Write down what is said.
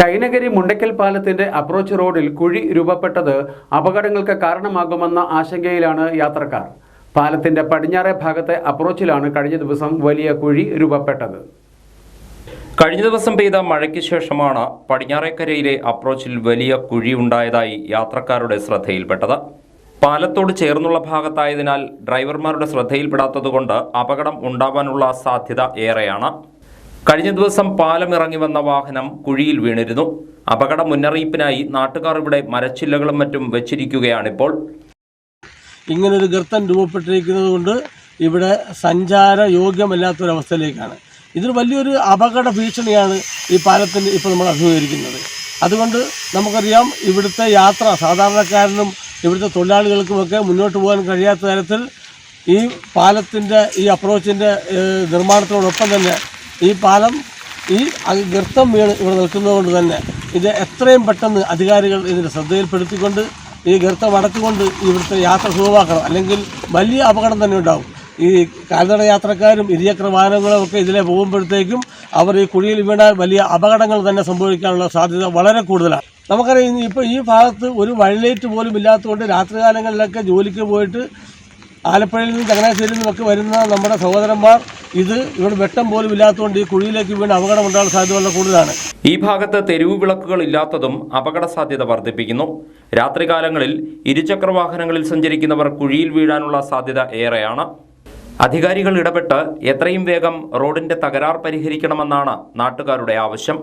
കൈനഗരി മുണ്ടയ്ക്കൽ പാലത്തിന്റെ അപ്രോച്ച് റോഡിൽ കുഴി രൂപപ്പെട്ടത് അപകടങ്ങൾക്ക് കാരണമാകുമെന്ന ആശങ്കയിലാണ് യാത്രക്കാർ. പാലത്തിന്റെ പടിഞ്ഞാറേ ഭാഗത്തെ അപ്രോച്ചിലാണ് കഴിഞ്ഞ ദിവസം വലിയ കുഴി രൂപപ്പെട്ടത്. കഴിഞ്ഞ ദിവസം പെയ്ത മഴയ്ക്ക് ശേഷമാണ് പടിഞ്ഞാറേക്കരയിലെ അപ്രോച്ചിൽ വലിയ കുഴി ഉണ്ടായതായി യാത്രക്കാരുടെ ശ്രദ്ധയിൽപ്പെട്ടത്. പാലത്തോട് ചേർന്നുള്ള ഭാഗത്തായതിനാൽ ഡ്രൈവർമാരുടെ ശ്രദ്ധയിൽപ്പെടാത്തതുകൊണ്ട് അപകടം ഉണ്ടാവാനുള്ള സാധ്യത ഏറെയാണ്. കഴിഞ്ഞ ദിവസം പാലം ഇറങ്ങി വന്ന വാഹനം കുഴിയിൽ വീണിരുന്നു. അപകട മുന്നറിയിപ്പിനായി നാട്ടുകാർ ഇവിടെ മരച്ചില്ലകളും മറ്റും വെച്ചിരിക്കുകയാണിപ്പോൾ. ഇങ്ങനൊരു ഗർത്തം രൂപപ്പെട്ടിരിക്കുന്നത് കൊണ്ട് ഇവിടെ സഞ്ചാര യോഗ്യമല്ലാത്തൊരവസ്ഥയിലേക്കാണ്. ഇതൊരു വലിയൊരു അപകട ഭീഷണിയാണ് ഈ പാലത്തിന് ഇപ്പോൾ നമ്മൾ അഭിമുഖീകരിക്കുന്നത്. അതുകൊണ്ട് നമുക്കറിയാം ഇവിടുത്തെ യാത്ര സാധാരണക്കാരനും ഇവിടുത്തെ തൊഴിലാളികൾക്കുമൊക്കെ മുന്നോട്ട് പോകാൻ കഴിയാത്ത തരത്തിൽ ഈ പാലത്തിന്റെ ഈ അപ്രോച്ചിന്റെ നിർമ്മാണത്തോടൊപ്പം തന്നെ ഈ പാലം ഈ ഗർത്തം വീണ് ഇവിടെ നിൽക്കുന്നതുകൊണ്ട് തന്നെ ഇത് എത്രയും പെട്ടെന്ന് അധികാരികൾ ഇതിന് ശ്രദ്ധയിൽപ്പെടുത്തിക്കൊണ്ട് ഈ ഗർത്തം അടച്ചുകൊണ്ട് ഇവിടുത്തെ യാത്ര സുഖമാക്കണം. അല്ലെങ്കിൽ വലിയ അപകടം തന്നെ ഉണ്ടാവും. ഈ കാൽനട യാത്രക്കാരും ഇരുചക്ര വാഹനങ്ങളും ഒക്കെ ഇതിലെ പോകുമ്പോഴത്തേക്കും അവർ ഈ കുഴിയിൽ വീണാൽ വലിയ അപകടങ്ങൾ തന്നെ സംഭവിക്കാനുള്ള സാധ്യത വളരെ കൂടുതലാണ്. നമുക്കറിയാം ഇപ്പോൾ ഈ ഭാഗത്ത് ഒരു വഴിലേറ്റ് പോലും ഇല്ലാത്തതുകൊണ്ട് രാത്രികാലങ്ങളിലൊക്കെ ജോലിക്ക് പോയിട്ട് ആലപ്പുഴയിൽ നിന്ന് ചങ്ങനാശ്ശേരിയിൽ നിന്നുമൊക്കെ വരുന്ന നമ്മുടെ സഹോദരന്മാർ ഇത് ഇവിടെ വെട്ടം പോലും ഇല്ലാത്തതുകൊണ്ട് ഈ കുഴിയിലേക്ക് വീണ് അപകടം ഉണ്ടാകാൻ സാധ്യത വളരെ കൂടുതലാണ്. ഈ ഭാഗത്ത് തെരുവ് വിളക്കുകൾ ഇല്ലാത്തതും അപകട സാധ്യത വർദ്ധിപ്പിക്കുന്നു. രാത്രികാലങ്ങളിൽ ഇരുചക്ര വാഹനങ്ങളിൽ സഞ്ചരിക്കുന്നവർ കുഴിയിൽ വീഴാനുള്ള സാധ്യത ഏറെയാണ്. അധികാരികൾ ഇടപെട്ട് എത്രയും വേഗം റോഡിന്റെ തകരാർ പരിഹരിക്കണമെന്നാണ് നാട്ടുകാരുടെ ആവശ്യം.